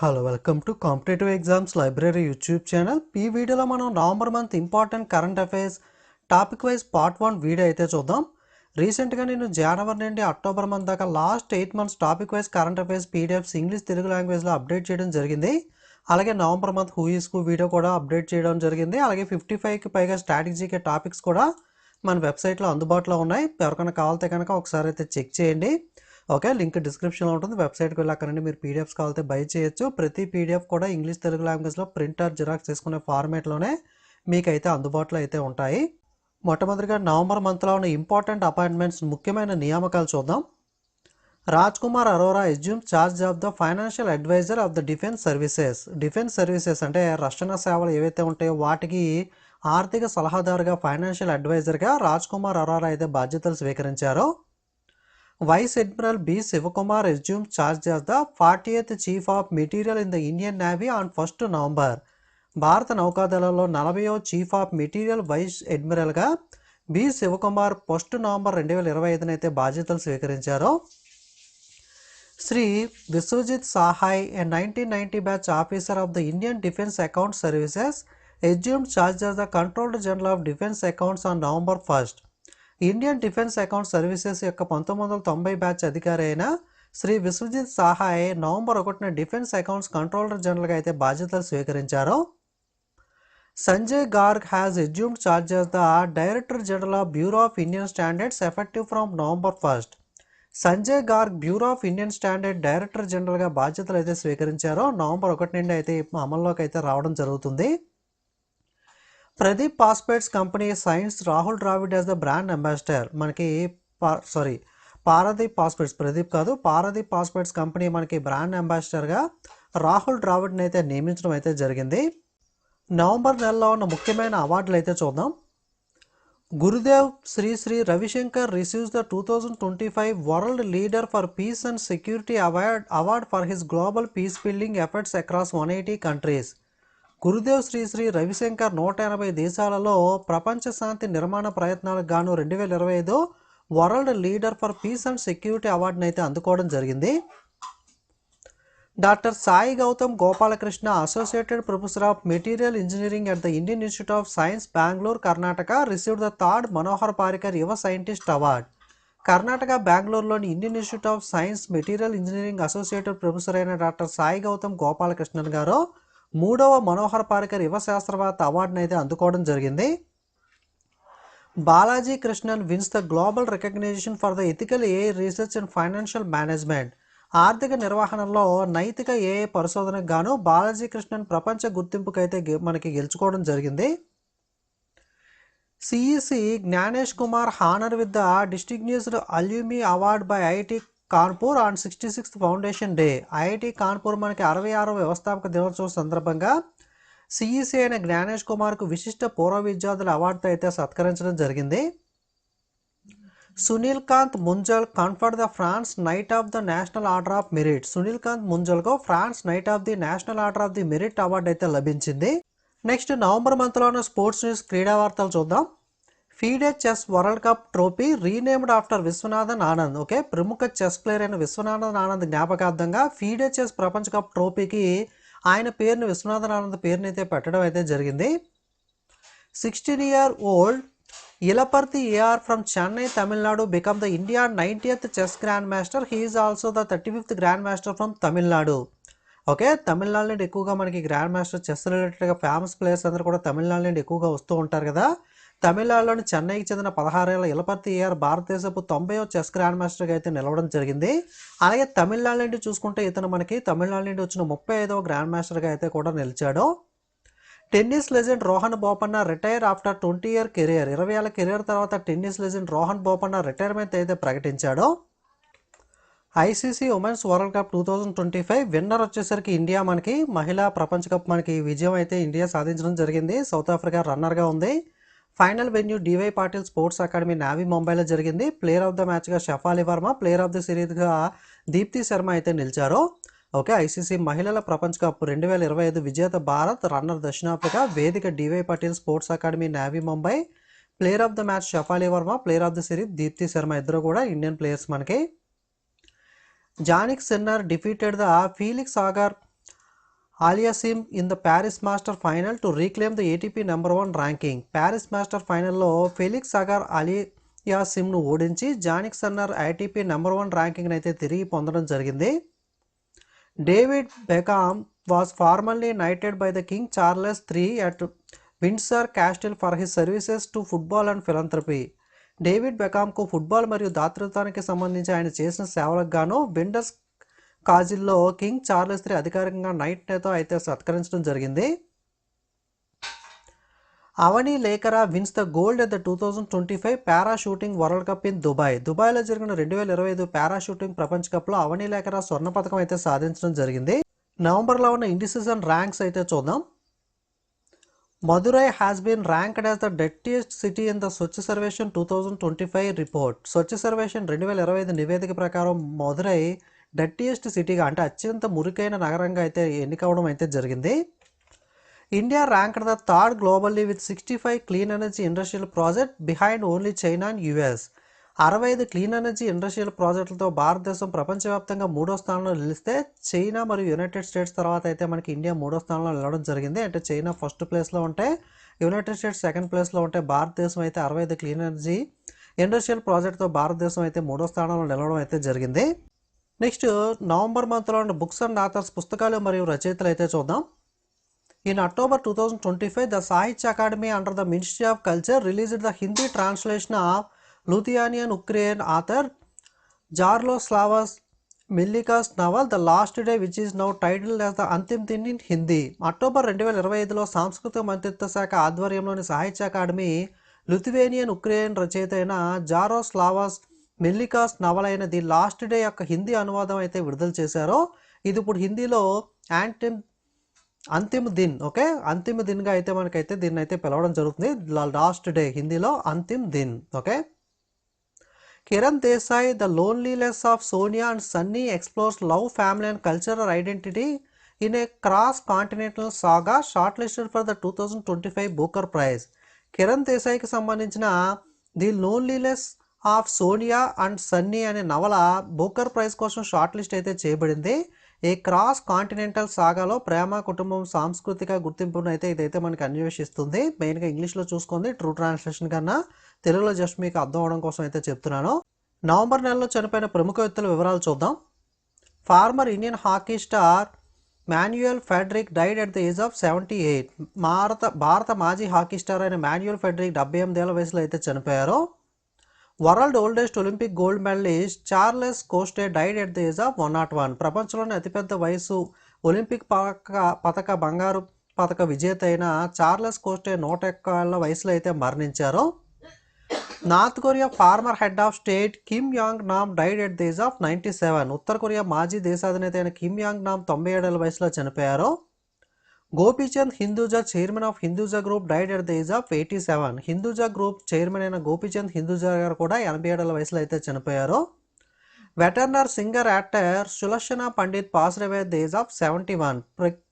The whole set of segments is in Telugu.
Hello welcome to competitive exams library YouTube channel. ఈ వీడియోలో మనం November month important current affairs topic wise part one video అయితే చూద్దాం. రీసెంట్గా నేను జనవరి నుండి అక్టోబర్ మంత్ దాకా last eight months topic wise current affairs PDFs English Telugu లాంగ్వేజ్లో అప్డేట్ చేయడం జరిగింది. అలాగే నవంబర్ మంత్ హూయిస్కు వీడియో కూడా అప్డేట్ చేయడం జరిగింది. అలాగే ఫిఫ్టీ ఫైవ్కి పైగా స్ట్రాటజీకే టాపిక్స్ కూడా మన వెబ్సైట్లో అందుబాటులో ఉన్నాయి. ఎవరికైనా కావాలితే కనుక ఒకసారి అయితే చెక్ చేయండి. ఓకే లింక్ డిస్క్రిప్షన్లో ఉంటుంది. వెబ్సైట్కి వెళ్ళి అక్కడ నుండి మీరు పీడిఎఫ్స్ కావాలంటే బై చేయొచ్చు. ప్రతి పీడిఎఫ్ కూడా ఇంగ్లీష్ తెలుగు లాంగ్వేజ్లో ప్రింటర్ జిరాక్స్ తీసుకునే ఫార్మేట్లోనే మీకైతే అందుబాటులో అయితే ఉంటాయి. మొట్టమొదటిగా నవంబర్ మంత్లో ఉన్న ఇంపార్టెంట్ అపాయింట్మెంట్స్ ముఖ్యమైన నియామకాలు చూద్దాం. Raj Kumar Arora assume charge of the financial adviser of the defence services defence services అంటే రక్షణ సేవలు ఏవైతే ఉంటాయో వాటికి ఆర్థిక సలహాదారుగా ఫైనాన్షియల్ అడ్వైజర్గా రాజ్ కుమార్ అరోరా అయితే బాధ్యతలు స్వీకరించారో. Vice admiral B Sivakumar assume charge as the forty eighth chief of material in the Indian Navy on first November భారత నౌకాదళంలో నలభయో చీఫ్ ఆఫ్ మెటీరియల్ వైస్ అడ్మిరల్గా బి శివకుమార్ ఫస్ట్ నవంబర్ రెండు వేల ఇరవై ఐదున అయితే బాధ్యతలు స్వీకరించారు. Shri Vishwajit Sahay a nineteen ninety batch officer of the Indian defence account services assume charge of the controlled general of defence accounts on November first Indian defence account services యొక్క పంతొమ్మిది వందల తొంభై బ్యాచ్ అధికారి అయిన శ్రీ విశ్వజిత్ సహాయ్ నవంబర్ ఒకటిన డిఫెన్స్ అకౌంట్స్ కంట్రోలర్ జనరల్గా అయితే బాధ్యతలు స్వీకరించారు. Sanjay Garg has assumed charge the director general of bureau of Indian standards effective from November first Sanjay Garg bureau of Indian standard director జనరల్గా బాధ్యతలు అయితే స్వీకరించారో. నవంబర్ ఒకటి నుండి అయితే అమల్లోకి అయితే రావడం జరుగుతుంది. Pradeep phosphates company signs Rahul Dravid as the brand ambassador. మనకి సారీ పారదీప్ పాస్పేట్స్ ప్రదీప్ కాదు పారదీప్ పాస్పేట్స్ కంపెనీ మనకి బ్రాండ్ అంబాసిడర్గా రాహుల్ ద్రావిడ్ని అయితే నియమించడం అయితే జరిగింది. నవంబర్ నెలలో ఉన్న ముఖ్యమైన అవార్డులు అయితే చూద్దాం. Gurudev Shri Shri Ravishankar receives the two thousand twenty five world leader for peace and security award award for his global peace building efforts across one eighty countries. Gurudev Shri Shri Ravishankar నూట ఎనభై దేశాలలో ప్రపంచ శాంతి నిర్మాణ ప్రయత్నాలకు గాను రెండు వేల ఇరవై ఐదు world leader for peace and security అవార్డును అయితే అందుకోవడం జరిగింది. Doctor Sai Gautam Gopalakrishna associated professor of material engineering at the Indian Institute of Science Bengaluru Karnataka received the third Manohar Parrikar Yuva scientist award. Karnataka బెంగళూరులోని Indian Institute of Science material engineering associated professor అయిన డాక్టర్ సాయి గౌతమ్ గోపాలకృష్ణన్ గారు మూడవ మనోహర్ పారికర్ యువ శాస్త్రవేత్త అవార్డును అయితే అందుకోవడం జరిగింది. Balaji Krishnan wins the global recognition for the ethical a research and financial management. ఆర్థిక నిర్వహణలో నైతిక ఏ పరిశోధనకు గాను బాలాజీ కృష్ణన్ ప్రపంచ గుర్తింపుకైతే గె- మనకి గెలుచుకోవడం జరిగింది. CEC Gyanesh Kumar honour with the distinguished alumni award by IT Kanpur on sixty sixth foundation day IIT Kanpur మనకి అరవై ఆరో వ్యవస్థాపక దినోత్సవం సందర్భంగా సిఈసి అయిన జ్ఞానేష్ కుమార్కు విశిష్ట పూర్వ విద్యార్థుల అవార్డుతో అయితే సత్కరించడం జరిగింది. Sunil Kant Munjal conferred the France knight of the national order of merit Sunil Kant ముంజల్కు France knight of the national order of the merit award అయితే లభించింది. నెక్స్ట్ నవంబర్ మంత్లోనే స్పోర్ట్స్ న్యూస్ క్రీడా వార్తలు చూద్దాం. FIDE chess World Cup trophy renamed after Viswanathan Anand. Okay ప్రముఖ చెస్ ప్లేయర్ అయిన విశ్వనాథన్ ఆనంద్ జ్ఞాపకార్థంగా ఫీడే చెస్ ప్రపంచ కప్ ట్రోఫీకి ఆయన పేరుని విశ్వనాథన్ ఆనంద్ పేరుని అయితే పెట్టడం అయితే జరిగింది. Sixteen year old Ilamparthi AR from Chennai Tamil Nadu become the India ninetieth chess grand master. He's also the thirty fifth grand master from Tamil Nadu. Okay Tamil Nadu నుండి ఎక్కువగా మనకి గ్రాండ్ మాస్టర్ చెస్ రిలేటెడ్గా ఫేమస్ ప్లేయర్స్ అందరూ కూడా తమిళనాడు నుండి ఎక్కువగా వస్తూ ఉంటారు కదా. తమిళనాడులోని చెన్నైకి చెందిన పదహారేళ్ళ ఇలపర్తి ఏఆర్ భారతదేశపు తొంభైవ చెస్ గ్రాండ్ మాస్టర్గా అయితే నిలవడం జరిగింది. అలాగే తమిళనాడు నుండి చూసుకుంటే ఇతను మనకి తమిళనాడు నుండి వచ్చిన ముప్పై ఐదవ గ్రాండ్ మాస్టర్గా అయితే కూడా నిలిచాడు. Tennis legend Rohan Bopanna retire after twenty year career ఇరవై ఏళ్ళ కెరియర్ తర్వాత tennis legend Rohan Bopanna retirement అయితే ప్రకటించాడు. ICC women's world cup two thousand twenty five winner వచ్చేసరికి ఇండియా మనకి మహిళా ప్రపంచ కప్ మనకి విజయం అయితే ఇండియా సాధించడం జరిగింది. సౌత్ ఆఫ్రికా రన్నర్గా ఉంది. Final venue DY Patil sports academy Navi ముంబైలో జరిగింది. Player of the మ్యాచ్గా Shafali Verma player of the సిరీస్గా Deepti Sharma అయితే నిలిచారు. ఓకే ఐసీసీ మహిళల ప్రపంచ కప్ రెండు వేల ఇరవై ఐదు విజేత భారత్ రన్నర్ దక్షిణాఫ్రికా వేదిక DY Patil sports academy Navi Mumbai player of the match Shafali Verma player of the series Deepti Sharma ఇద్దరు కూడా ఇండియన్ ప్లేయర్స్ మనకి. Jannik Sinner defeated the Felix Auger Aliassime in the Paris Master final to reclaim the ATP number one ranking Paris Master ఫైనల్లో ఫెలిక్స్ అగర్ అలియాసిమ్ను ఓడించి Jannik Sinner ATP number one ర్యాంకింగ్ని అయితే తిరిగి పొందడం జరిగింది. David Beckham was formally knighted by the King Charles three at Windsor Castle for his services to football and philanthropy David బెకామ్కు football మరియు దాతృత్వానికి సంబంధించి ఆయన చేసిన సేవలకు గాను విండర్స్ కాజిల్లో కింగ్ చార్లెస్ త్రీ అధికారికంగా నైట్ నేతో అయితే సత్కరించడం జరిగింది. Avani Lekhara wins the gold at the two thousand twenty five para shooting World Cup in Dubai. దుబాయ్లో జరిగిన రెండు వేల ఇరవై ఐదు పారాషూటింగ్ ప్రపంచ కప్లో అవని లేఖరా స్వర్ణ పథకం అయితే సాధించడం జరిగింది. నవంబర్లో ఉన్న ఇండిసిజన్ ర్యాంక్స్ అయితే చూద్దాం. Madurai has been ranked as the dirtiest city in the Swachh Survekshan two thousand twenty five report Swachh Survekshan రెండు వేల ఇరవై ఐదు నివేదిక ప్రకారం మదురై డర్టీయెస్ట్ సిటీగా అంటే అత్యంత మురికైన నగరంగా అయితే ఎన్నికవడం అయితే జరిగింది. India ranked the third globally with sixty five clean energy industrial project behind only China and US అరవై ఐదు క్లీన్ ఎనర్జీ ఇండస్ట్రియల్ ప్రాజెక్టులతో భారతదేశం ప్రపంచవ్యాప్తంగా మూడో స్థానంలో నిలిస్తే చైనా మరియు యునైటెడ్ స్టేట్స్ తర్వాత అయితే మనకి ఇండియా మూడో స్థానంలో నిలవడం జరిగింది. అంటే చైనా ఫస్ట్ ప్లేస్లో ఉంటే యునైటెడ్ స్టేట్స్ సెకండ్ ప్లేస్లో ఉంటే భారతదేశం అయితే అరవై ఐదు క్లీన్ ఎనర్జీ ఇండస్ట్రియల్ ప్రాజెక్ట్తో భారతదేశం అయితే మూడో స్థానంలో నిలవడం అయితే జరిగింది. నెక్స్ట్ నవంబర్ మంత్లో ఉన్న బుక్స్ అండ్ ఆథర్స్ పుస్తకాలు మరియు రచయితలు అయితే చూద్దాం. In October two thousand twenty five the Sahitya Akademi under the Ministry of Culture released the Hindi translation of Lithuanian Ukraine author Jaroslavas Melnikas novel the last day which is now titled as the Antim Din in Hindi. October రెండు వేల ఇరవై ఐదులో సాంస్కృతిక మంత్రిత్వ శాఖ ఆధ్వర్యంలోని సాహిత్య అకాడమీ లుథువేనియన్ ఉక్రెయిన్ రచయిత అయిన జారో స్లావస్ మెల్లికాస్ నవలైన అయిన ది లాస్ట్ డే యొక్క హిందీ అనువాదం అయితే విడుదల చేశారో. ఇది ఇప్పుడు హిందీలో యాంటిమ్ అంతిమ దిన్ ఓకే? అంతిమ దిన్గా అయితే మనకైతే దీన్ని అయితే పిలవడం జరుగుతుంది. లాస్ట్ డే హిందీలో Antim Din okay? Kiran Desai the loneliness of Sonia and Sunny explores love family and cultural identity in a cross continental saga shortlisted for the two thousand twenty five Booker Prize. Kiran దేశాయ్కి సంబంధించిన the loneliness of Sonia and Sunny అనే నవల బూకర్ ప్రైజ్ కోసం షార్ట్ లిస్ట్ అయితే చేయబడింది. ఈ క్రాస్ కాంటినెంటల్ సాగాలో ప్రేమ కుటుంబం సాంస్కృతిక గుర్తింపును అయితే ఇదైతే మనకి అన్వేషిస్తుంది. మెయిన్గా ఇంగ్లీష్లో చూసుకుంది ట్రూ ట్రాన్స్లేషన్ కన్నా. తెలుగులో జస్ట్ మీకు అర్థం అవడం కోసం అయితే చెప్తున్నాను. నవంబర్ నెలలో చనిపోయిన ప్రముఖ వ్యక్తుల వివరాలు చూద్దాం. Former Indian hockey star Manuel Frederick died at the age of seventy eight. భారత భారత మాజీ హాకీ స్టార్ అయిన మాన్యుయల్ ఫెడరిక్ డెబ్బై ఎనిమిదేళ్ళ వయసులో అయితే చనిపోయారు. World oldest Olympic gold medallist Charles Coste died at the age of one not one. ప్రపంచంలోని అతిపెద్ద వయసు ఒలింపిక్ పథక పథక బంగారు పథక విజేత అయిన చార్లెస్ కోస్టే నూట ఒక్క వయసులో అయితే మరణించారు. North Korea former head of state Kim Yong Nam died at the age of ninety seven. Uttara Korea మాజీ దేశాధినేత అయిన కిమ్ యాంగ్ నామ్ తొంభై ఏడేళ్ళ వయసులో చనిపోయారు. Gopichand Hinduja chairman of Hinduja group died at the age of eighty seven. Hinduja group chairman అయిన గోపీచంద్ హిందూజా గారు కూడా ఎనభై ఏడల వయసులో అయితే చనిపోయారు. Veteran singer actor Sulakshana Pandit pass away the age of seventy one.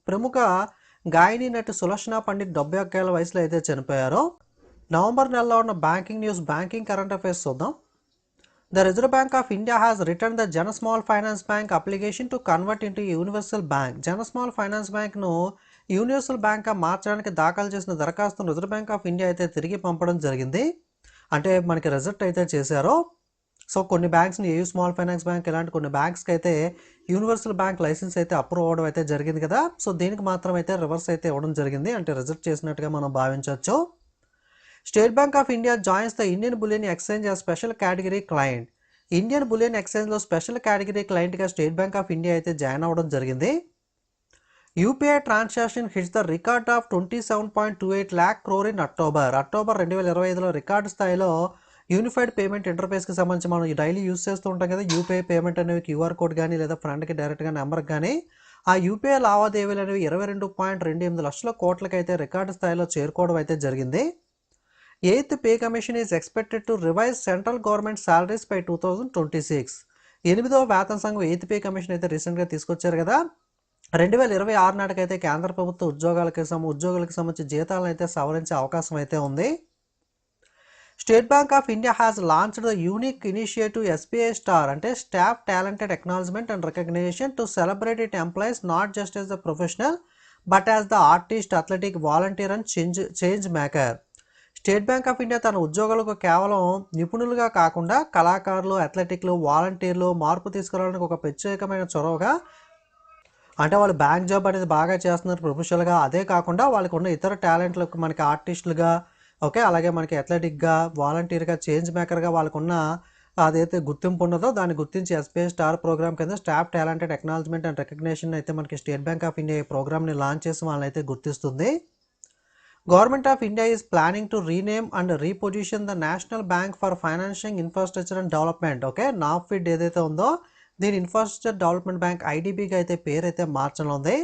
ప్రముఖ గాయని నటి సులక్షణ పండిత్ డెబ్బై ఒక్క ఏళ్ళ వయసులో అయితే చనిపోయారు. నవంబర్ నెలలో ఉన్న banking news banking current affairs చూద్దాం. The Reserve Bank of India has return the Jana small finance bank application to convert into universal bank. Jana small finance బ్యాంక్ను యూనివర్సల్ బ్యాంక్గా మార్చడానికి దాఖలు చేసిన దరఖాస్తును రిజర్వ్ బ్యాంక్ ఆఫ్ ఇండియా అయితే తిరిగి పంపడం జరిగింది. అంటే మనకి రిజెక్ట్ అయితే చేశారో. సో కొన్ని బ్యాంక్స్ని ఏయూ స్మాల్ ఫైనాన్స్ బ్యాంక్ ఇలాంటి కొన్ని బ్యాంక్స్కి అయితే యూనివర్సల్ బ్యాంక్ లైసెన్స్ అయితే అప్రూవ్ అవ్వడం అయితే జరిగింది కదా. సో దీనికి మాత్రం అయితే రివర్స్ అయితే ఇవ్వడం జరిగింది. అంటే రిజెక్ట్ చేసినట్టుగా మనం భావించవచ్చు. State Bank of India joins the Indian bullion exchange a special category client. Indian bullion ఎక్స్చేంజ్లో special category క్లయింట్గా స్టేట్ బ్యాంక్ ఆఫ్ ఇండియా అయితే జాయిన్ అవ్వడం జరిగింది. UPI transaction hits the record of twenty seven point two eight lakh crore in October. October రెండు వేల ఇరవై ఐదులో రికార్డు స్థాయిలో యూనిఫైడ్ పేమెంట్ ఇంటర్ఫేస్కి సంబంధించి మనం డైలీ యూస్ చేస్తూ ఉంటాం కదా యూపీఐ పేమెంట్ అనేవి క్యూఆర్ కోడ్ కానీ లేదా ఫ్రెండ్కి డైరెక్ట్గా నెంబర్కి కానీ ఆ యూపీఐ లావాదేవీలు అనేవి ఇరవై రెండు పాయింట్ రెండు ఎనిమిది లక్షల కోట్లకైతే రికార్డు స్థాయిలో చేరుకోవడం అయితే జరిగింది. Eighth pay commission is expected to revise central government salaries by two thousand twenty six. ఎనిమిదవ వేతన సంఘం ఎయిత్ పే కమిషన్ అయితే రీసెంట్గా తీసుకొచ్చారు కదా రెండు వేల ఇరవై ఆరు నాటికైతే కేంద్ర ప్రభుత్వ ఉద్యోగాలకి ఉద్యోగులకు సంబంధించి జీతాలను అయితే సవరించే అవకాశం అయితే ఉంది. State Bank of India has launched the unique initiative SBI star అంటే staff talented acknowledgement and recognition to celebrate it employees not just as the professional but as the artist athletic volunteer and change change maker. State Bank of India తన ఉద్యోగులకు కేవలం నిపుణులుగా కాకుండా కళాకారులు అథ్లెటిక్లు వాలంటీర్లు మార్పు తీసుకురావడానికి ఒక ప్రత్యేకమైన చొరవగా అంటే వాళ్ళు బ్యాంక్ జాబ్ అనేది బాగా చేస్తున్నారు ప్రొఫెషనల్గా. అదే కాకుండా వాళ్ళకు ఉన్న ఇతర టాలెంట్లకు మనకి ఆర్టిస్టులుగా ఓకే అలాగే మనకి అథ్లెటిక్గా వాలంటీర్గా చేంజ్ మేకర్గా వాళ్ళకున్న అదైతే గుర్తింపు ఉన్నదో దాన్ని గుర్తించి ఎస్బీఐ స్టార్ ప్రోగ్రామ్ కింద staff talented acknowledgement and recognition అయితే మనకి స్టేట్ బ్యాంక్ ఆఫ్ ఇండియా ఈ ప్రోగ్రామ్ని లాంచ్ చేసి వాళ్ళని అయితే గుర్తిస్తుంది. Government of India is planning to rename and reposition the National Bank for Financing Infrastructure and Development. Okay NaBFID ఏదైతే ఉందో దీని ఇన్ఫ్రాస్ట్రక్చర్ డెవలప్మెంట్ బ్యాంక్ ఐడిబిగా అయితే పేరు అయితే మార్చనుంది.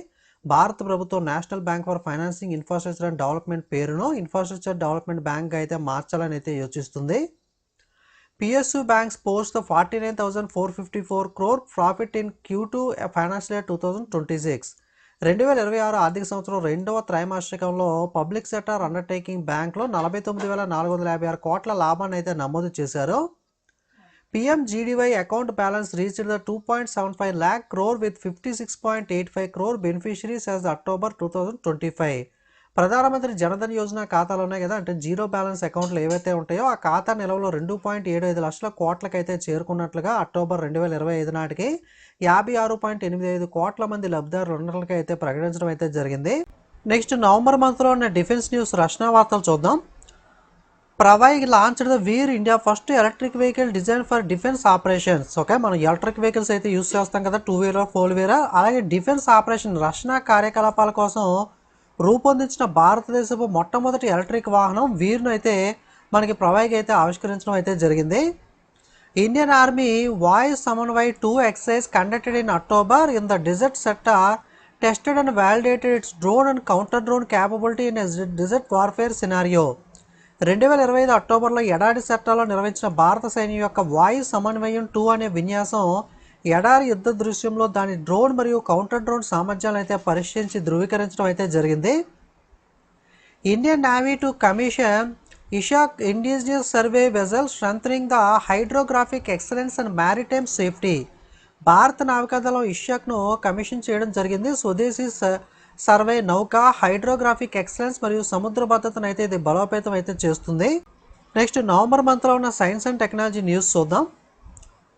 భారత ప్రభుత్వం National Bank for Financing Infrastructure and Development పేరును ఇన్ఫ్రాస్ట్రక్చర్ డెవలప్మెంట్ బ్యాంక్ అయితే మార్చాలని అయితే యోచిస్తుంది. PSU banks post the forty nine thousand four fifty four crore profit in Q two financial year two thousand twenty six. రెండు వేల ఇరవై ఆరు ఆర్థిక సంవత్సరం రెండవ త్రైమాసికంలో పబ్లిక్ సెక్టర్ అండర్టేకింగ్ బ్యాంక్లో నలభై తొమ్మిది వేల నాలుగు వందల యాభై ఆరు కోట్ల లాభాన్ని అయితే నమోదు చేశారు. PMJDY account balance reached the two point seven five lakh crore with fifty six point eight five crore beneficiaries as October two thousand twenty five. Pradhanmantri Jandhan Yojana ఖాతాలు ఉన్నాయి కదా అంటే జీరో బ్యాలెన్స్ అకౌంట్లు ఏవైతే ఉంటాయో ఆ ఖాతా నిల్వలో రెండు పాయింట్ ఏడు ఐదు లక్షల కోట్లకైతే చేరుకున్నట్లుగా అక్టోబర్ రెండు వేల ఇరవై ఐదు నాటికి యాభై ఆరు పాయింట్ ఎనిమిది ఐదు కోట్ల మంది లబ్ధిదారులకి అయితే ప్రకటించడం అయితే జరిగింది. నెక్స్ట్ నవంబర్ మంత్లో ఉన్న డిఫెన్స్ న్యూస్ రక్షణ వార్తలు చూద్దాం. Pravaig launched the Veer India first electric vehicle design for defence operations. Okay మనం ఎలక్ట్రిక్ వెహికల్స్ అయితే యూస్ చేస్తాం కదా టూ వీలర్ ఫోర్ వీలర్. అలాగే డిఫెన్స్ ఆపరేషన్ రక్షణ కార్యకలాపాల కోసం రూపొందించిన భారతదేశపు మొట్టమొదటి ఎలక్ట్రిక్ వాహనం వీర్ను అయితే మనకి ప్రవైకి అయితే ఆవిష్కరించడం అయితే జరిగింది. Indian Army Vayu Samanvay two exercise conducted in October in the desert sector tested and validated its drone and counter drone capability in desert warfare scenario. రెండు వేల ఇరవై ఐదు అక్టోబర్లో ఎడారి సెక్టార్లో నిర్వహించిన భారత సైన్యం యొక్క వాయు సమన్వయం టూ అనే విన్యాసం ఎడారి యుద్ధ దృశ్యంలో దాని డ్రోన్ మరియు కౌంటర్ డ్రోన్ సామర్థ్యాలను అయితే పరిశీలించి ధృవీకరించడం అయితే జరిగింది. Indian Navy to commission Ikshak indigenous survey vessel strengthening the hydrographic excellence and maritime safety. భారత నావికాదళం ఇషాక్ను కమిషన్ చేయడం జరిగింది. స్వదేశీ స- సర్వే నౌక హైడ్రోగ్రాఫిక్ ఎక్సలెన్స్ మరియు సముద్ర భద్రతను అయితే ఇది బలోపేతం అయితే చేస్తుంది. నెక్స్ట్ నవంబర్ మంత్లో ఉన్న సైన్స్ అండ్ టెక్నాలజీ న్యూస్ చూద్దాం.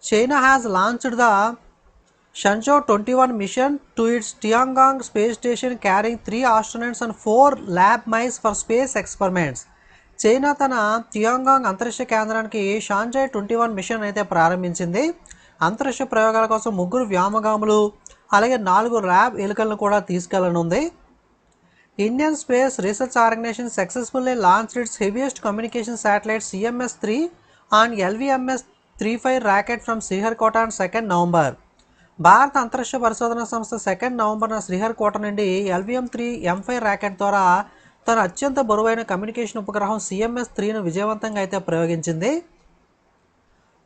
China has launched the Shenzhou twenty one mission to its Tiangong space station carrying three astronauts and four lab mice for space experiments China తన టియాంగాంగ్ అంతరిక్ష కేంద్రానికి షాంజాయ్ ట్వంటీ వన్ మిషన్ అయితే ప్రారంభించింది. అంతరిక్ష ప్రయోగాల కోసం ముగ్గురు వ్యామగాములు అలాగే నాలుగు ర్యాబ్ ఎలుకలను కూడా తీసుకెళ్ళనుంది. Indian Space Research Organisation successfully launch its heaviest communication satellite CMS three on LVMS three five rocket from Sriharikota on second November. భారత అంతరిక్ష పరిశోధన సంస్థ సెకండ్ నవంబర్న శ్రీహరికోట నుండి LVM three M five rocket ద్వారా తన అత్యంత బరువైన కమ్యూనికేషన్ ఉపగ్రహం సిఎంఎస్ త్రీను విజయవంతంగా అయితే ప్రయోగించింది.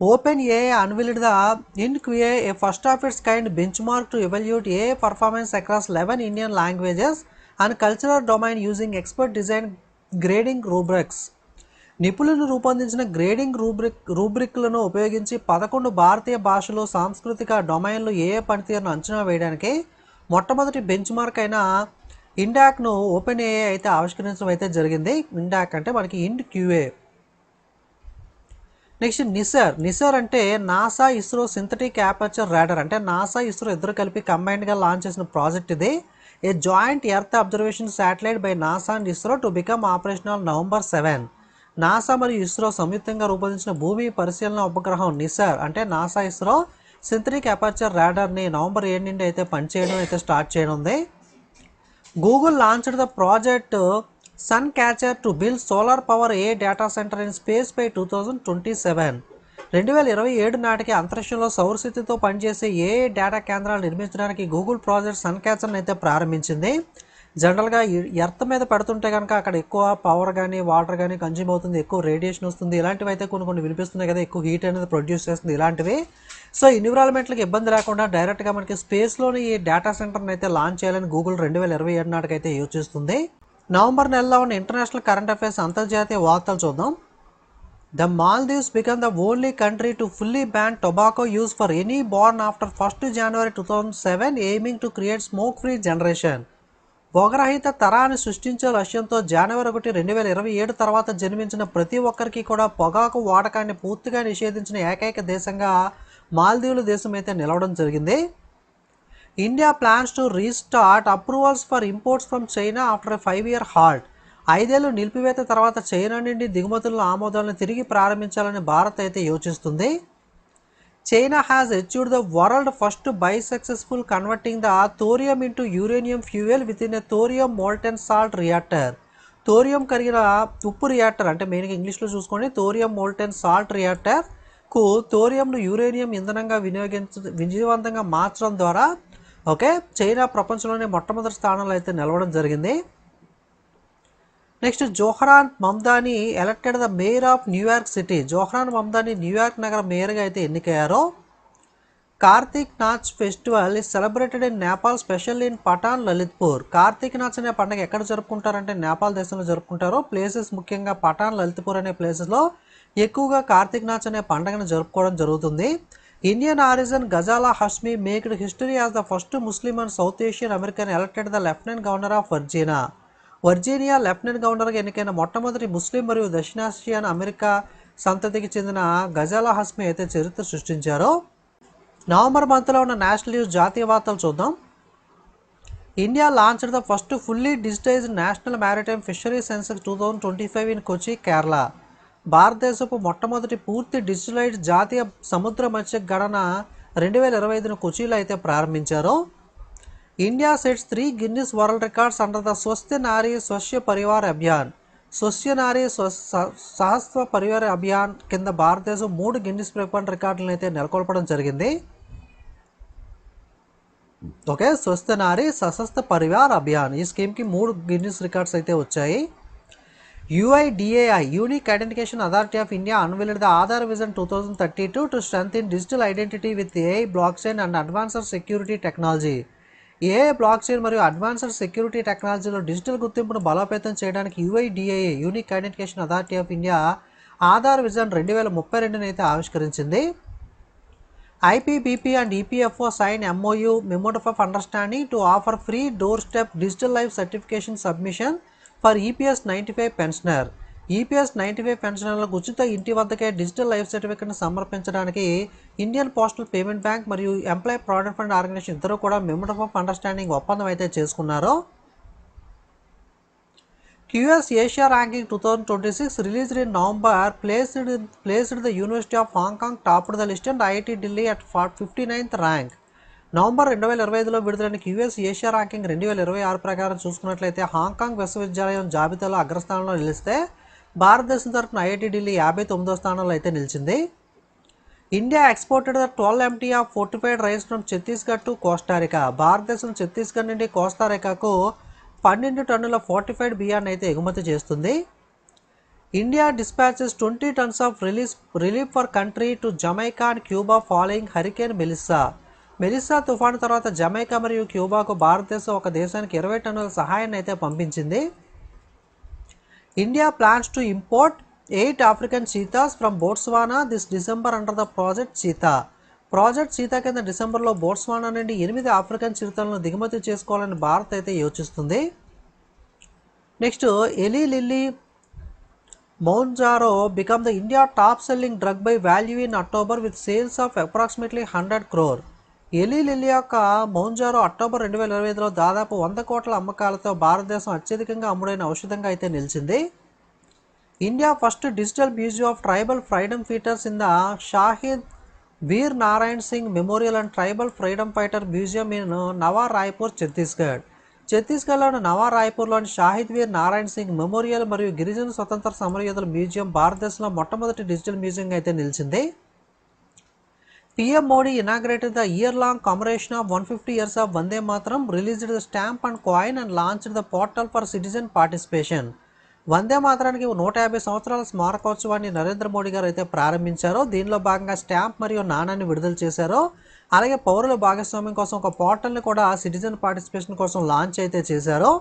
OpenAI unveiled the IndQA a first of its kind benchmark to evaluate AI performance across eleven Indian languages and cultural domain using expert design grading rubrics నిపుణులు రూపొందించిన గ్రేడింగ్ రూబ్రిక్ రూబ్రిక్లను ఉపయోగించి పదకొండు భారతీయ భాషలు సాంస్కృతిక డొమైన్లు ఏ ఏ పనితీరును అంచనా వేయడానికి మొట్టమొదటి బెంచ్ మార్క్ అయిన ఇండాక్ను ఓపెన్ ఏఏ అయితే ఆవిష్కరించడం అయితే జరిగింది. ఇండాక్ అంటే మనకి ఇండ్ క్యూఏ నెక్స్ట్ నిసార్. నిసార్ అంటే NASA ISRO synthetic aperture radar. అంటే నాసా ఇస్రో ఇద్దరు కలిపి కంబైన్డ్గా లాంచ్ చేసిన ప్రాజెక్ట్ ఇది. A joint earth observation satellite by NASA and ISRO to become operational November seven NASA మరియు ఇస్రో సంయుక్తంగా రూపొందించిన భూమి పరిశీలన ఉపగ్రహం నిసార్. అంటే నాసా ఇస్రో సింథటిక్ అపర్చర్ రాడర్ని నవంబర్ ఏడు నుండి అయితే పనిచేయడం అయితే స్టార్ట్ చేయడం ఉంది Google launched the project Suncatcher to build solar power a data centre in space by two thousand twenty seven రెండు వేల ఇరవై ఏడు నాటికి అంతరిక్షంలో సౌరశక్తితో పనిచేసే ఏ డేటా కేంద్రాలు నిర్మించడానికి గూగుల్ ప్రాజెక్ట్ సన్ క్యాచర్ని అయితే ప్రారంభించింది. జనరల్గా ఎర్త్ మీద పెడుతుంటే కనుక అక్కడ ఎక్కువ పవర్ కానీ వాటర్ కానీ కన్జ్యూమ్ అవుతుంది ఎక్కువ రేడియేషన్ వస్తుంది. ఇలాంటివి అయితే కొన్ని కొన్ని వినిపిస్తున్నాయి కదా ఎక్కువ హీట్ అనేది ప్రొడ్యూస్ చేస్తుంది ఇలాంటివి. సో ఎన్విరాన్మెంట్లకు ఇబ్బంది లేకుండా డైరెక్ట్గా మనకి స్పేస్లోని ఈ డేటా సెంటర్ని అయితే లాంచ్ చేయాలని గూగుల్ రెండు వేల ఇరవై ఏడు నాటికైతే యోచిస్తుంది. నవంబర్ నెలలో ఉన్న ఇంటర్నేషనల్ కరెంట్ అఫైర్స్ అంతర్జాతీయ వార్తలు చూద్దాం. The Maldives become the only country to fully ban tobacco use for any born after first January two thousand seven aiming to create smoke free generation. పొగరహిత తరాన్ని సృష్టించే లక్ష్యంతో జనవరి ఒకటి రెండు వేల ఇరవై ఏడు తర్వాత జన్మించిన ప్రతి ఒక్కరికి కూడా పొగాకు వాడకాన్ని పూర్తిగా నిషేధించిన ఏకైక దేశంగా మాల్దీవుల దేశం అయితే నిలవడం జరిగింది. India plans to restart approvals for imports from China after a five year halt ఐదేళ్ళు నిలిపివేత తర్వాత చైనా నుండి దిగుమతుల ఆమోదాలను తిరిగి ప్రారంభించాలని భారత్ అయితే యోచిస్తుంది. China has achieved the world first by successful converting the thorium into uranium fuel within a thorium molten salt reactor thorium కరిగిన ఉప్పు రియాక్టర్ అంటే మెయిన్గా ఇంగ్లీష్లో చూసుకోండి. థోరియం మోల్టెన్ సాల్ట్ రియాక్టర్కు థోరియంను యూరేనియం ఇంధనంగా వినియోగించ విజయవంతంగా మార్చడం ద్వారా ఓకే చైనా ప్రపంచంలోనే మొట్టమొదటి స్థానంలో అయితే నిలవడం జరిగింది. Next Zohran Mamdani elected the mayor of New York city. Zohran Mamdani New York నగర మేయర్గా అయితే ఎన్నికయ్యారో. Kartik Nach festival is celebrated in Nepal special in Patan Lalitpur Kartik Nach అనే పండుగ ఎక్కడ జరుపుకుంటారంటే నేపాల్ దేశంలో జరుపుకుంటారు. ప్లేసెస్ ముఖ్యంగా పటాన్ లలిత్పూర్ అనే ప్లేసెస్లో ఎక్కువగా కార్తీక్ నాచ్ అనే పండుగను జరుపుకోవడం జరుగుతుంది. Indian origin Ghazala Hashmi made history as the first Muslim and South Asian American elected the lieutenant governor of Virginia Virginia lieutenant గవర్నర్గా ఎన్నికైన మొట్టమొదటి ముస్లిం మరియు దక్షిణాసియన్ అమెరికా సంతతికి చెందిన గజాలా హస్మి అయితే చరిత్ర సృష్టించారో. నవంబర్ మంత్లో ఉన్న నేషనల్ న్యూస్ జాతీయ వార్తలు చూద్దాం. India launched the first fully digitised national maritime fishery census two thousand twenty five in Kochi Kerala భారతదేశపు మొట్టమొదటి పూర్తి డిజిటలైజ్ జాతీయ సముద్ర మత్స్య గణన రెండు వేల ఇరవై ఐదున కొచ్చిలో అయితే ప్రారంభించారు. India sets three Guinness world records under the Swasth Nari Swasthya Parivar Abhiyan. స్వస్య నారీ స- సహస్వ పరివార అభియాన్ కింద భారతదేశం మూడు గిన్నిస్ ప్రపంచ రికార్డులను అయితే నెలకొల్పడం జరిగింది. ఓకే స్వస్థ నారీ సశస్త్ర పరివార్ అభియాన్. ఈ స్కీమ్కి మూడు గిన్నిస్ రికార్డ్స్ అయితే వచ్చాయి. UIDAI Unique Identification Authority of India unveiled the Aadhaar vision two thousand thirty two to strengthen digital identity with AI blockchain and advanced security technology AI blockchain మరియు అడ్వాన్స్డ్ సెక్యూరిటీ టెక్నాలజీలో డిజిటల్ గుర్తింపును బలోపేతం చేయడానికి UIDAI Unique Identification Authority of India Aadhaar vision రెండు వేల ముప్పై రెండుని అయితే ఆవిష్కరించింది. IPPB and EPFO sign MoU మెమోరఫ్ of understanding to offer free doorstep digital life certification submission for EPS ninety five pensioner. EPS ninety five పెన్షనర్లకు ఉచిత ఇంటి వద్దకే డిజిటల్ లైఫ్ సర్టిఫికెట్ను సమర్పించడానికి ఇండియన్ పోస్టల్ పేమెంట్ బ్యాంక్ మరియు ఎంప్లాయ్ ప్రావిడెంట్ ఫండ్ ఆర్గనైజేషన్ ఇద్దరు కూడా మెమోరఫ్ ఆఫ్ అండర్స్టాండింగ్ ఒప్పందం అయితే చేసుకున్నారు. QS Asia ranking two thousand twenty six released in November placed placed the university of Hong Kong top the list and IIT Delhi at fifty ninth rank. November రెండు వేల ఇరవై ఐదులో విడుదలైన క్యూఎస్ ఏషియా ర్యాంకింగ్ రెండు వేల ఇరవై ఆరు ప్రకారం చూసుకున్నట్లయితే హాంకాంగ్ విశ్వవిద్యాలయం జాబితాలో అగ్రస్థానంలో నిలిస్తే భారతదేశం తరఫున ఐఐటి ఢిల్లీ యాభై తొమ్మిదో స్థానంలో అయితే నిలిచింది. India exported the twelve MT of fortified rice from Chhattisgarh to Costa భారతదేశం ఛత్తీస్గఢ్ నుండి కోస్టారికాకు పన్నెండు టన్నుల ఫోర్టిఫైడ్ బియ్యాన్ని అయితే ఎగుమతి చేస్తుంది. India dispatches twenty tons of release relief for country to Jamaica and Cuba following hurricane Melissa. Melissa తుఫాను తర్వాత జమైకా మరియు క్యూబాకు భారతదేశం ఒక దేశానికి ఇరవై టన్నుల సహాయాన్ని అయితే పంపించింది. India plans to import eight African cheetahs from Botswana this December under the project cheetah project cheetah కింద డిసెంబర్లో బోట్స్వానా నుండి ఎనిమిది ఆఫ్రికన్ చిరుతలను దిగుమతి చేసుకోవాలని భారత్ అయితే యోచిస్తుంది. Next Eli Lilly Mounjaro become the India top selling drug by value in October with sales of approximately hundred crore Eli Lilly యొక్క మౌంజారో అక్టోబర్ రెండు వేల ఇరవై ఐదులో దాదాపు వంద కోట్ల అమ్మకాలతో భారతదేశం అత్యధికంగా అమ్ముడైన ఔషధంగా అయితే నిలిచింది. India first digital museum of tribal freedom fighters in the Shaheed Veer Narayan Singh memorial and tribal freedom fighter museum in Nava Raipur Chhattisgarh. ఛత్తీస్గఢ్లోని నవా రాయ్పూర్లోని షాహిద్ వీర్ నారాయణ్ సింగ్ మెమోరియల్ మరియు గిరిజన స్వతంత్ర సమరయోధుల మ్యూజియం భారతదేశంలో మొట్టమొదటి డిజిటల్ మ్యూజియంగా అయితే నిలిచింది. PM Modi inaugurated the year long commemoration of one fifty years of Vande Mataram released the stamp and coin and launched the portal for citizen participation Vande మాత్రానికి నూట యాభై సంవత్సరాల స్మారకోత్సవాన్ని నరేంద్ర మోడీ గారు అయితే ప్రారంభించారు దీనిలో భాగంగా స్టాంప్ మరియు నాణాన్ని విడుదల చేశారు అలాగే పౌరుల భాగస్వామ్యం కోసం ఒక పోర్టల్ని కూడా సిటిజన్ పార్టిసిపేషన్ కోసం లాంచ్ అయితే చేశారు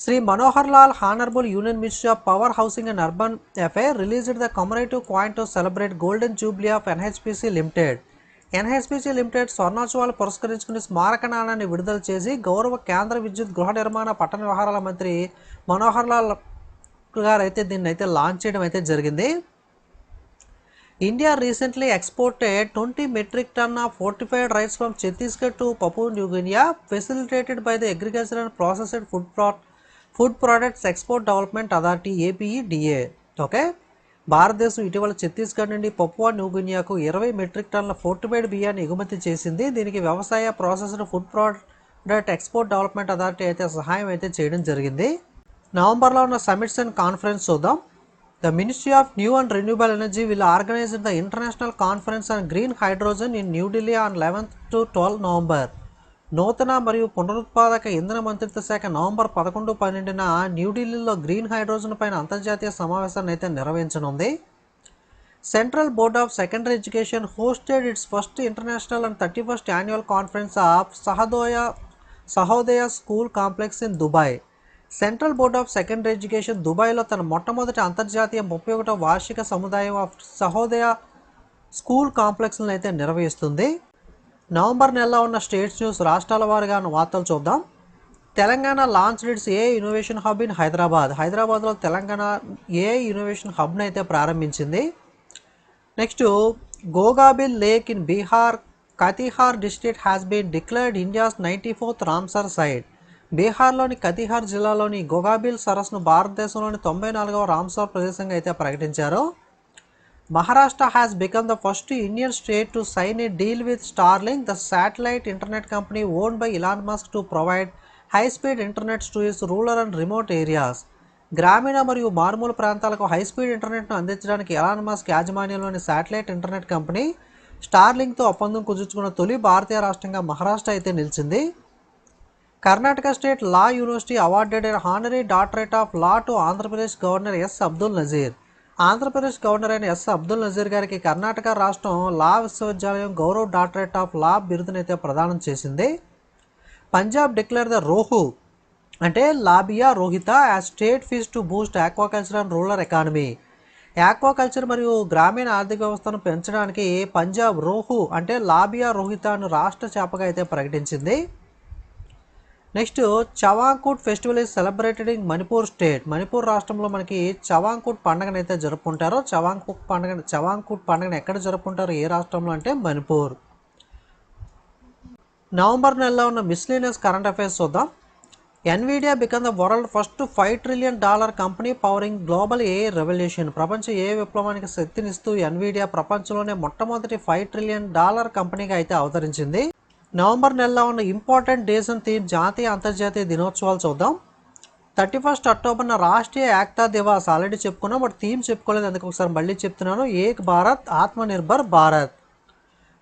Shri Manohar Lal honourable union ministry of power housing and urban affair released the commemorative coin to celebrate golden jubilee of NHPC limited. NHPC limited స్వర్ణోత్సవాలు పురస్కరించుకుని స్మారక నాణాన్ని విడుదల చేసి గౌరవ కేంద్ర విద్యుత్ గృహ నిర్మాణ పట్టణ వ్యవహారాల మంత్రి మనోహర్ లాల్ గారు అయితే దీన్ని అయితే లాంచ్ చేయడం అయితే జరిగింది. India recently exported twenty metric ton of fortified rice from Chhattisgarh to Papua New Guinea facilitated by the agriculture and processed food pro food products export development authority APEDA okay? భారతదేశం ఇటీవల ఛత్తీస్గఢ్ నుండి పప్పువా న్యూగినియాకు ఇరవై మెట్రిక్ టన్నుల ఫోర్టిఫైడ్ బియ్యాన్ని ఎగుమతి చేసింది. దీనికి వ్యవసాయ processed food product export development authority అయితే సహాయం అయితే చేయడం జరిగింది. నవంబర్లో ఉన్న సమిట్స్ అండ్ కాన్ఫరెన్స్ చూద్దాం. The ministry of new and renewable energy will organise the international conference on green hydrogen in New Delhi on eleventh to twelve November. నూతన మరియు పునరుత్పాదక ఇంధన మంత్రిత్వ శాఖ నవంబర్ పదకొండు పన్నెండున న్యూఢిల్లీలో గ్రీన్ హైడ్రోజన్ పైన అంతర్జాతీయ సమావేశాన్ని అయితే నిర్వహించనుంది. Central Board of Secondary Education hosted its first international and thirty first annual conference of Sahodaya Sahodaya school complex in Dubai. Central Board of Secondary Education దుబాయ్లో తన మొట్టమొదటి అంతర్జాతీయ ముప్పై ఒకటో వార్షిక సముదాయం ఆఫ్ సహోదయ స్కూల్ కాంప్లెక్స్లను అయితే నిర్వహిస్తుంది. నవంబర్ నెలలో ఉన్న స్టేట్స్ న్యూస్ రాష్ట్రాల వారిగా వార్తలు చూద్దాం. Telangana launch its AI innovation hub in Hyderabad? హైదరాబాద్లో తెలంగాణ ఏ ఇన్నోవేషన్ హబ్ను అయితే ప్రారంభించింది? Next Gogabil lake in Bihar Katihar district has been declared India's ninety fourth Ramsar site బీహార్లోని కతిహార్ జిల్లాలోని గోగాబిల్ సరస్సును భారతదేశంలోని తొంభై నాలుగవ రామ్సర్ ప్రదేశంగా అయితే ప్రకటించారు. Maharashtra has become the first Indian state to sign a deal with Starlink the satellite internet company own by Elon Musk to provide high speed internet to its rural and remote areas గ్రామీణ మరియు మారుమూల ప్రాంతాలకు హై స్పీడ్ ఇంటర్నెట్ను అందించడానికి ఎలాన్ మస్క్ యాజమాన్యంలోని శాటిలైట్ ఇంటర్నెట్ కంపెనీ స్టార్లింగ్తో ఒప్పందం కుదుర్చుకున్న తొలి భారతీయ రాష్ట్రంగా మహారాష్ట్ర అయితే నిలిచింది. Karnataka State Law University awarded honorary doctorate of law to Andhra Pradesh governor S Abdul Nazeer Andhra Pradesh governor అయిన ఎస్ అబ్దుల్ నజీర్ గారికి కర్ణాటక రాష్ట్రం లా విశ్వవిద్యాలయం గౌరవ్ డాక్టరేట్ ఆఫ్ లా బిరుదునైతే ప్రదానం చేసింది. పంజాబ్ డిక్లేర్ ద రోహు అంటే లాబియా Rohitha as state fish to boost aquaculture and rural economy. Aquaculture మరియు గ్రామీణ ఆర్థిక వ్యవస్థను పెంచడానికి పంజాబ్ రోహు అంటే లాబియా రోహిత అను రాష్ట్ర చేపగా అయితే ప్రకటించింది. Next Chavang Kut festival is celebrated in Manipur state. Manipur రాష్ట్రంలో మనకి చవాంకుట్ పండుగను అయితే జరుపుకుంటారో చవాంకుట్ పండుగ చవాంకుట్ పండుగను ఎక్కడ జరుపుకుంటారు ఏ రాష్ట్రంలో అంటే మణిపూర్. నవంబర్ నెలలో ఉన్న మిస్లీనియస్ కరెంట్ అఫైర్స్ చూద్దాం. Nvidia become the world first five trillion dollar company powering global AI revolution. ప్రపంచ ఏ విప్లవానికి శక్తినిస్తూ ఎన్విడియా ప్రపంచంలోనే మొట్టమొదటి ఫైవ్ ట్రిలియన్ డాలర్ కంపెనీగా అయితే అవతరించింది. నవంబర్ నెలలో ఉన్న ఇంపార్టెంట్ డేస్ అండ్ థీమ్ జాతీయ అంతర్జాతీయ దినోత్సవాలు చూద్దాం. థర్టీ ఫస్ట్ అక్టోబర్న రాష్ట్రీయ ఏక్తా దివాస్ ఆల్రెడీ చెప్పుకున్నాం బట్ థీమ్ చెప్పుకోలేదు. అందుకు ఒకసారి మళ్ళీ చెప్తున్నాను. Ek Bharat Atmanirbhar Bharat.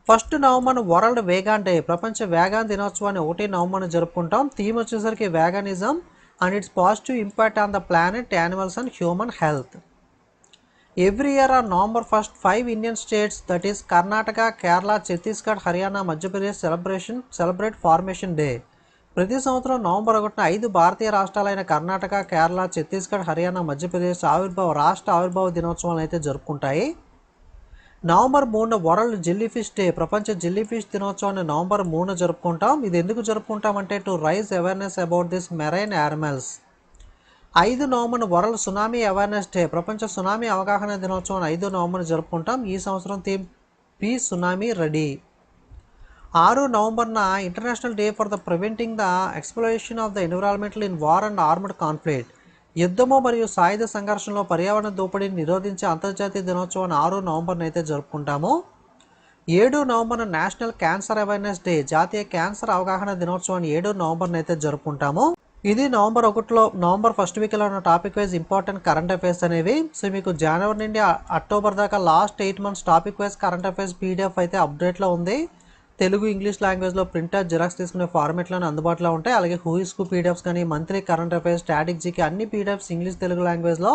First November world vegan day ప్రపంచ వేగాన్ దినోత్సవాన్ని ఒకటి నవంబర్ జరుపుకుంటాం. థీమ్ వచ్చేసరికి veganism and its positive impact on the planet animals and human health. Every year are November first five Indian states that is Karnataka Kerala Chhattisgarh Haryana Madhya Pradesh celebration celebrate formation day ప్రతి సంవత్సరం నవంబర్ ఒకటిన ఐదు భారతీయ రాష్ట్రాలైన కర్ణాటక కేరళ ఛత్తీస్గఢ్ హర్యానా మధ్యప్రదేశ్ ఆవిర్భావ రాష్ట్ర ఆవిర్భావ దినోత్సవాలను అయితే జరుపుకుంటాయి. నవంబర్ మూడున వరల్డ్ జిల్లీ ఫిష్ డే ప్రపంచ జిల్లీ ఫిష్ దినోత్సవాన్ని నవంబర్ మూడున జరుపుకుంటాం. ఇది ఎందుకు జరుపుకుంటాం అంటే to raise awareness about this marine animals ఐదు November world tsunami awareness day ప్రపంచ సునామీ అవగాహన దినోత్సవం ఐదు నవంబర్ జరుపుకుంటాం. ఈ సంవత్సరం థీమ్ పీ సునామీ రెడీ. ఆరు నవంబర్న international day for the preventing the exploration of the environmental in war and armed conflict. యుద్ధము మరియు సాయుధ సంఘర్షణలో పర్యావరణ దోపిడీని నిరోధించే అంతర్జాతీయ దినోత్సవాన్ని ఆరు నవంబర్న అయితే జరుపుకుంటాము. ఏడు November national cancer awareness day జాతీయ క్యాన్సర్ అవగాహన దినోత్సవాన్ని ఏడు నవంబర్న అయితే జరుపుకుంటాము. ఇది నవంబర్ ఒకటిలో నవంబర్ ఫస్ట్ వీక్లో ఉన్న topic wise important current affairs అనేవి. సో మీకు జనవరి నుండి అక్టోబర్ దాకా last eight months topic wise current affairs PDF అయితే అప్డేట్లో ఉంది. తెలుగు ఇంగ్లీష్ లాంగ్వేజ్లో ప్రింటర్ జిరాక్స్ తీసుకునే ఫార్మేట్లను అందుబాటులో ఉంటాయి. అలాగే హూయిస్కు పీడిఎఫ్స్ కానీ మంత్లీ కరెంట్ అఫైర్స్ స్ట్రాటజీకి అన్ని పీడిఎఫ్స్ ఇంగ్లీష్ తెలుగు లాంగ్వేజ్లో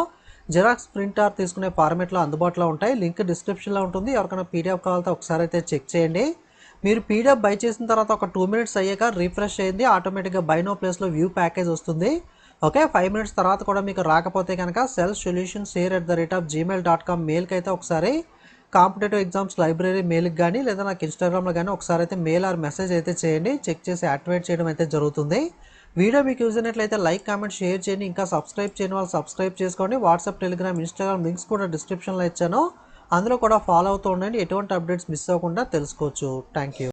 జిరాక్స్ ప్రింటర్ తీసుకునే ఫార్మేట్లో అందుబాటులో ఉంటాయి. లింక్ డిస్క్రిప్షన్లో ఉంటుంది. ఎవరికైనా పీడిఎఫ్ కావాలంటే ఒకసారి అయితే చెక్ చేయండి. మీరు పీడిఎఫ్ బై చేసిన తర్వాత ఒక టూ మినిట్స్ అయ్యాక రీఫ్రెష్ అయ్యింది ఆటోమేటిక్గా బైనో ప్లేస్లో వ్యూ ప్యాకేజ్ వస్తుంది. ఓకే ఫైవ్ మినిట్స్ తర్వాత కూడా మీకు రాకపోతే కనుక self solution share at the rate of Gmail dot com మెయిల్కి అయితే ఒకసారి కాంపిటేటివ్ ఎగ్జామ్స్ లైబ్రరీ మెయిల్కి కానీ లేదా నాకు ఇన్స్టాగ్రామ్లో కానీ ఒకసారి అయితే మెయిల్ ఆర్ మెసేజ్ అయితే చేయండి. చెక్ చేసి యాక్టివేట్ చేయడం అయితే జరుగుతుంది. వీడియో మీకు యూజ్ అయినట్లయితే లైక్ కామెంట్ షేర్ చేయండి. ఇంకా సబ్స్క్రైబ్ చేయని వాళ్ళు సబ్స్క్రైబ్ చేసుకోండి. వాట్సాప్ టెలిగ్రామ్ ఇన్స్టాగ్రామ్ లింక్స్ కూడా డిస్క్రిప్షన్లో ఇచ్చాను. అందులో కూడా ఫాలో అవుతూ ఉండండి. ఎటువంటి అప్డేట్స్ మిస్ అవ్వకుండా తెలుసుకోవచ్చు. Thank you